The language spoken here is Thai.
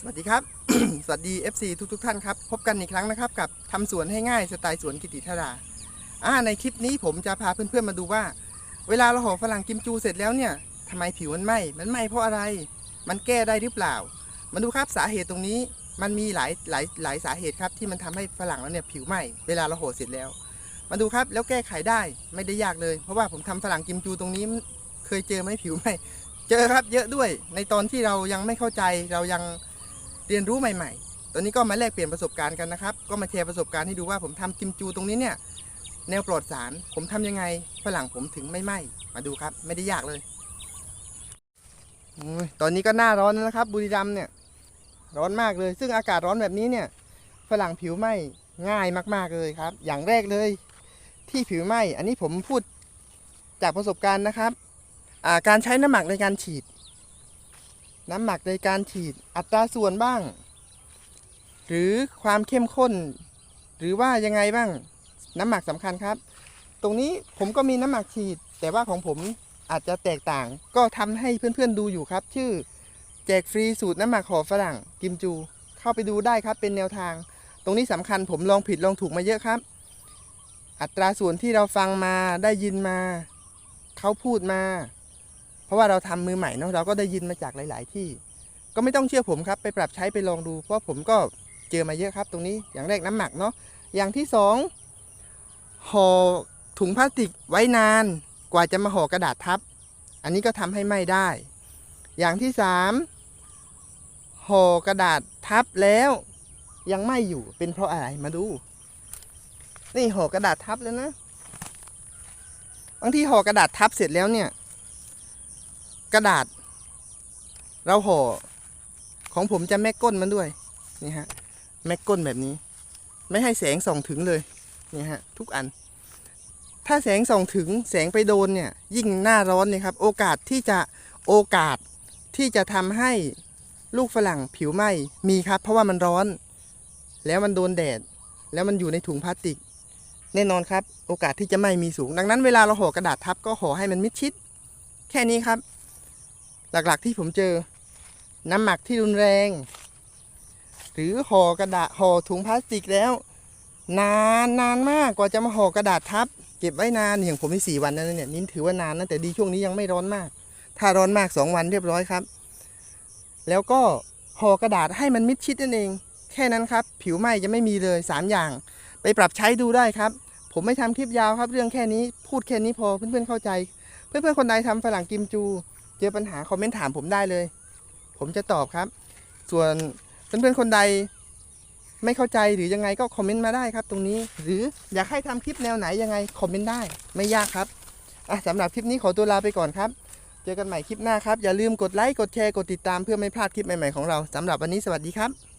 สวัสดีครับ สวัสดี FC ทุกทท่านครับ พบกันอีกครั้งนะครับ กับทำสวนให้ง่ายสไตล์สวนกิติธาราอ่าในคลิปนี้ผมจะพาเพื่อนๆมาดูว่า เวลาเราห่อฝรั่งกิมจูเสร็จแล้วเนี่ยทำไมผิวมันไหม้มันไหม้เพราะอะไร มันแก้ได้หรือเปล่า มาดูครับสาเหตุตรงนี้มันมีหลายหลายหลายสาเหตุครับที่มันทำให้ฝรั่งแล้วเนี่ยผิวไหม้เวลาเราห่อเสร็จแล้ว มาดูครับแล้วแก้ไขได้ไม่ได้ยากเลย เพราะว่าผมทำฝรั่งกิมจูตรงนี้เคยเจอไหมผิวไหม้เจอครับเยอะด้วยในตอนที่เรายังไม่เข้าใจเรายัง เรียนรู้ใหม่ ๆ ตอนนี้ก็มาแลกเปลี่ยนประสบการณ์กันนะครับ ก็มาแชร์ประสบการณ์ให้ดูว่าผมทำกิมจูตรงนี้เนี่ยแนวปลอดสาร ผมทำยังไงฝรั่งผมถึงไม่ไหม้มาดูครับ ไม่ได้ยากเลยตอนนี้ก็หน้าร้อนนะครับ บุรีรัมย์เนี่ยร้อนมากเลย ซึ่งอากาศร้อนแบบนี้เนี่ยฝรั่งผิวไหม้ง่ายมาก ๆเลยครับ อย่างแรกเลย ที่ผิวไหม้อันนี้ผมพูดจากประสบการณ์นะครับาการใช้น้ำหมักในการฉีด น้ำหมักในการฉีดอัตราส่วนบ้าง หรือความเข้มข้น หรือว่ายังไงบ้างน้ำหมักสำคัญครับ ตรงนี้ผมก็มีน้ำหมักฉีด แต่ว่าของผมอาจจะแตกต่าง ก็ทำให้เพื่อนๆดูอยู่ครับ ชื่อแจกฟรีสูตรน้ำหมักห่อฝรั่งกิมจู เข้าไปดูได้ครับเป็นแนวทาง ตรงนี้สำคัญผมลองผิดลองถูกมาเยอะครับ อัตราส่วนที่เราฟังมาได้ยินมา เขาพูดมา เพราะว่าเราทำมือใหม่เนาะเราก็ได้ยินมาจากหลาย ๆ ที่ ก็ไม่ต้องเชื่อผมครับ ไปปรับใช้ไปลองดู เพราะผมก็เจอมาเยอะครับ ตรงนี้อย่างแรกน้ำหมักเนาะอย่างที่สองห่อถุงพลาสติกไว้นานกว่าจะมาห่อกระดาษทับ อันนี้ก็ทำให้ไหม้ได้ อย่างที่สามห่อกระดาษทับแล้วยังไหม้อยู่เป็นเพราะอะไรมาดู นี่ห่อกระดาษทับแล้วนะบางที่ห่อกระดาษทับเสร็จแล้วเนี่ย กระดาษ เราห่อของผมจะแม็กก้นมันด้วย นี่ฮะ แม็กก้นแบบนี้ ไม่ให้แสงส่องถึงเลย นี่ฮะ ทุกอัน ถ้าแสงส่องถึงแสงไปโดนเนี่ย ยิ่งหน้าร้อนเนี่ยครับ โอกาสที่จะโอกาสที่จะทำให้ลูกฝรั่งผิวไหม้มีครับ เพราะว่ามันร้อน แล้วมันโดนแดด แล้วมันอยู่ในถุงพลาสติก แน่นอนครับ โอกาสที่จะไหม้มีสูง ดังนั้นเวลาเราห่อกระดาษทับก็ห่อให้มันมิดชิด แค่นี้ครับ หลักๆที่ผมเจอ น้ำหมักที่รุนแรง หรือห่อกระดาษห่อถุงพลาสติกแล้ว นานนานมากกว่าจะมาห่อกระดาษทับ เก็บไว้นานอย่างผมที่สี่วันนั้นเนี่ยนี่ถือว่านานนะแต่ดีช่วงนี้ยังไม่ร้อนมาก ถ้าร้อนมากสองวันเรียบร้อยครับ แล้วก็ห่อกระดาษให้มันมิดชิดนั่นเอง แค่นั้นครับ ผิวไหม้จะไม่มีเลยสามอย่าง ไปปรับใช้ดูได้ครับ ผมไม่ทำคลิปยาวครับ เรื่องแค่นี้พูดแค่นี้พอเพื่อนๆเข้าใจ เพื่อนๆคนใดทำฝรั่งกิมจู เจอปัญหาคอมเมนต์ถามผมได้เลย ผมจะตอบครับ ส่วนเพื่อนๆคนใดไม่เข้าใจหรือยังไงก็คอมเมนต์มาได้ครับ ตรงนี้หรืออยากให้ทำคลิปแนวไหนยังไงคอมเมนต์ได้ไม่ยากครับอะสำหรับคลิปนี้ขอตัวลาไปก่อนครับ เจอกันใหม่คลิปหน้าครับ อย่าลืมกดไลค์กดแชร์กดติดตามเพื่อไม่พลาดคลิปใหม่ๆของเราสำหรับวันนี้สวัสดีครับ